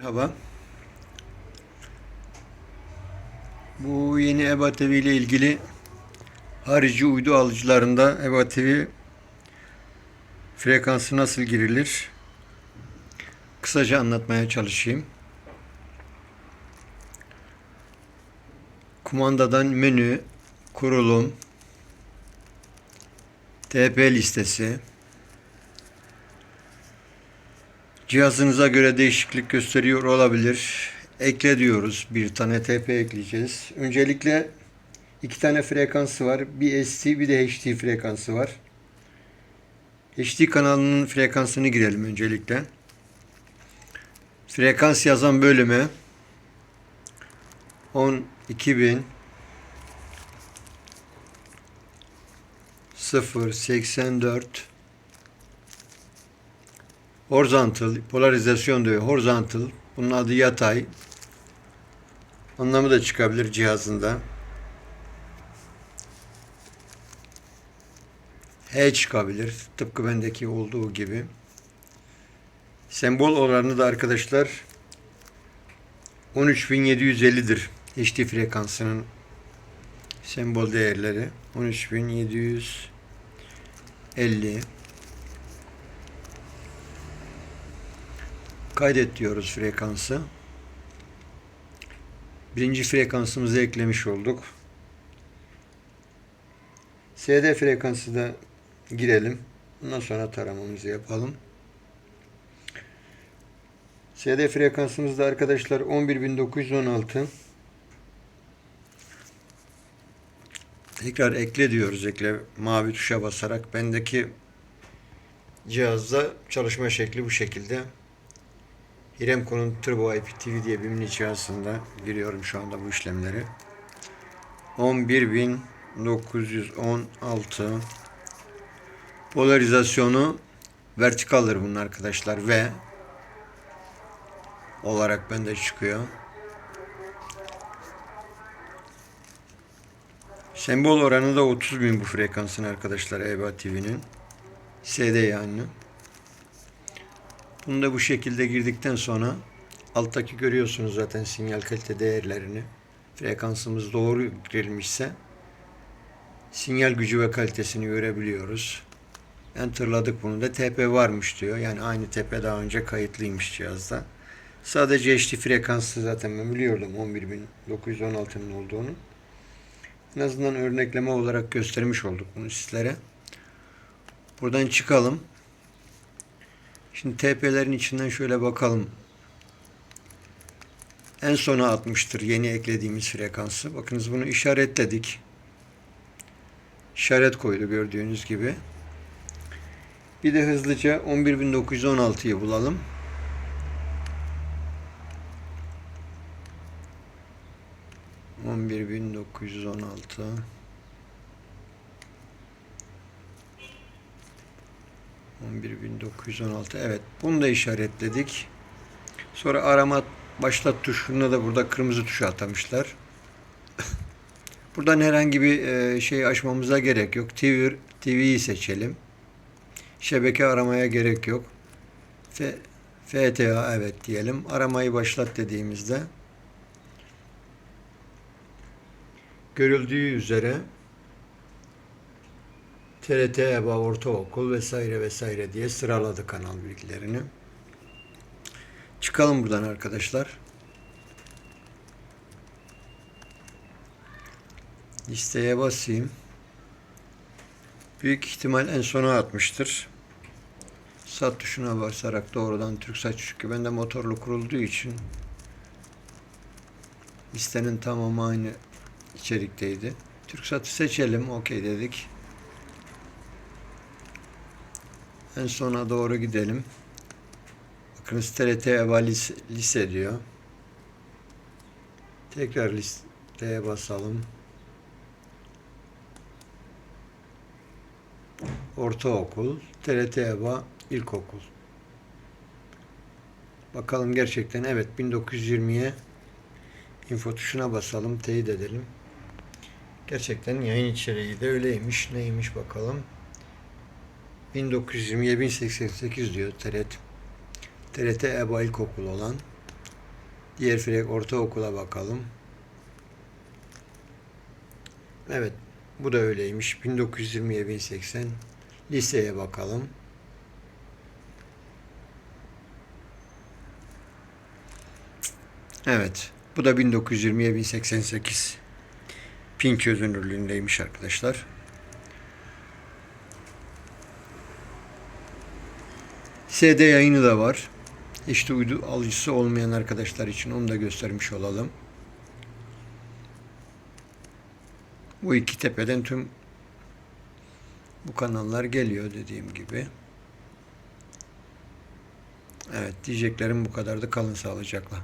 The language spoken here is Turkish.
Merhaba. Bu yeni EBA TV ile ilgili harici uydu alıcılarında EBA TV frekansı nasıl girilir? Kısaca anlatmaya çalışayım. Kumandadan menü, kurulum, TP listesi, Cihazınıza göre değişiklik gösteriyor olabilir. Ekle diyoruz. Bir tane TP ekleyeceğiz. Öncelikle iki tane frekansı var. Bir ST bir de HD frekansı var. HD kanalının frekansını girelim öncelikle. Frekans yazan bölüme 12000 084 horizontal, polarizasyon diyor. Horizontal. Bunun adı yatay. Anlamı da çıkabilir cihazında. H çıkabilir. Tıpkı bendeki olduğu gibi. Sembol oranı da arkadaşlar 13750'dir. HD frekansının sembol değerleri 13750 Kaydet diyoruz frekansı. Birinci frekansımızı eklemiş olduk. SD frekansı da girelim. Ondan sonra taramamızı yapalım. SD frekansımız da arkadaşlar 11916. Tekrar ekle diyoruz. Ekle mavi tuşa basarak. Bendeki cihazda çalışma şekli bu şekilde. Hiremco'nun Turbo IPTV diye bir mini cihazında giriyorum şu anda bu işlemleri. 11916 Polarizasyonu vertikaldır bunun arkadaşlar ve olarak bende çıkıyor. Sembol oranı da 30.000 bu frekansın arkadaşlar EBA TV'nin. SD yani. Bunu da bu şekilde girdikten sonra alttaki görüyorsunuz zaten sinyal kalite değerlerini. Frekansımız doğru girilmişse sinyal gücü ve kalitesini görebiliyoruz. Enter'ladık bunu da TP varmış diyor. Yani aynı TP daha önce kayıtlıymış cihazda. Sadece HD frekanslı zaten ben biliyordum 11916'nın olduğunu. En azından örnekleme olarak göstermiş olduk bunu sizlere. Buradan çıkalım. Şimdi TP'lerin içinden şöyle bakalım. En sona atmıştır yeni eklediğimiz frekansı. Bakınız bunu işaretledik. İşaret koydu gördüğünüz gibi. Bir de hızlıca 11916'yı bulalım. On bir bin dokuz yüz on altı. 11916 evet bunu da işaretledik. Sonra arama başlat tuşuna da burada kırmızı tuşu atamışlar. Buradan herhangi bir e, şey açmamıza gerek yok. TV, TV'yi seçelim. Şebeke aramaya gerek yok. F, FTA evet diyelim. Aramayı başlat dediğimizde görüldüğü üzere TRT, EBA, Ortaokul vesaire vesaire diye sıraladı kanal bilgilerini. Çıkalım buradan arkadaşlar. Listeye basayım. Büyük ihtimal en sona atmıştır. Sat tuşuna basarak doğrudan TürkSat çünkü bende motorlu kurulduğu için listenin tamamı aynı içerikteydi. TürkSat'ı seçelim. Okey dedik. En sona doğru gidelim. Bakın TRT EVA lise, lise diyor. Tekrar listeye basalım. Ortaokul, TRT EVA ilkokul. Bakalım gerçekten evet 1920'ye info tuşuna basalım, teyit edelim. Gerçekten yayın içeriği de öyleymiş. Neymiş bakalım. 1920'ye 1088 diyor TRT. TRT EBA İlkokulu olan Diğer frek ortaokula bakalım. Evet. Bu da öyleymiş. 1920'ye 1080. Liseye bakalım. Evet. Bu da 1920'ye 1088. Pin çözünürlüğündeymiş arkadaşlar. SD yayını da var. İşte uydu alıcısı olmayan arkadaşlar için onu da göstermiş olalım. Bu iki tepeden tüm bu kanallar geliyor dediğim gibi. Evet diyeceklerim bu kadardı. Kalın sağlıcakla.